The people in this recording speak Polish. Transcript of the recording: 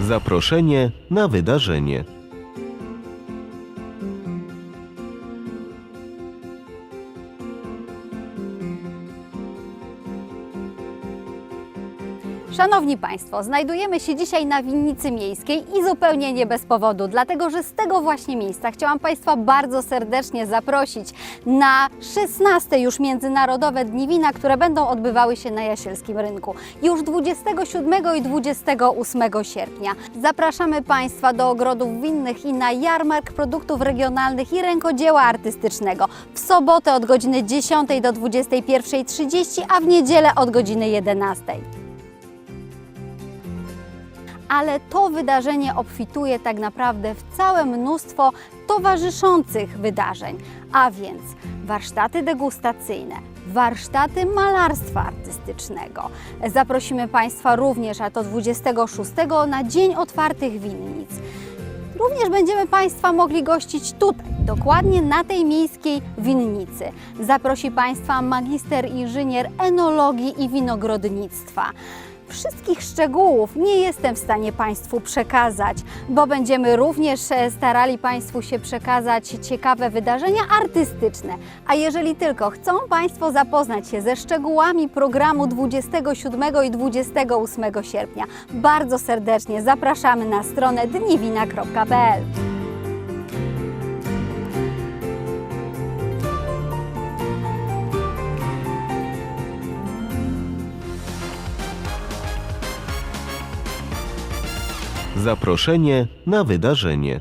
Zaproszenie na wydarzenie. Szanowni Państwo, znajdujemy się dzisiaj na winnicy miejskiej i zupełnie nie bez powodu, dlatego że z tego właśnie miejsca chciałam Państwa bardzo serdecznie zaprosić na 16 już Międzynarodowe Dni Wina, które będą odbywały się na Jasielskim Rynku. Już 27 i 28 sierpnia. Zapraszamy Państwa do ogrodów winnych i na jarmark produktów regionalnych i rękodzieła artystycznego. W sobotę od godziny 10 do 21.30, a w niedzielę od godziny 11 ale to wydarzenie obfituje tak naprawdę w całe mnóstwo towarzyszących wydarzeń, a więc warsztaty degustacyjne, warsztaty malarstwa artystycznego. Zaprosimy Państwa również, a to 26 na Dzień Otwartych Winnic. Również będziemy Państwa mogli gościć tutaj, dokładnie na tej miejskiej winnicy. Zaprosi Państwa magister inżynier enologii i winogrodnictwa. Wszystkich szczegółów nie jestem w stanie Państwu przekazać, bo będziemy również e, starali Państwu się przekazać ciekawe wydarzenia artystyczne. A jeżeli tylko chcą Państwo zapoznać się ze szczegółami programu 27 i 28 sierpnia, bardzo serdecznie zapraszamy na stronę dniwina.pl. Zaproszenie na wydarzenie.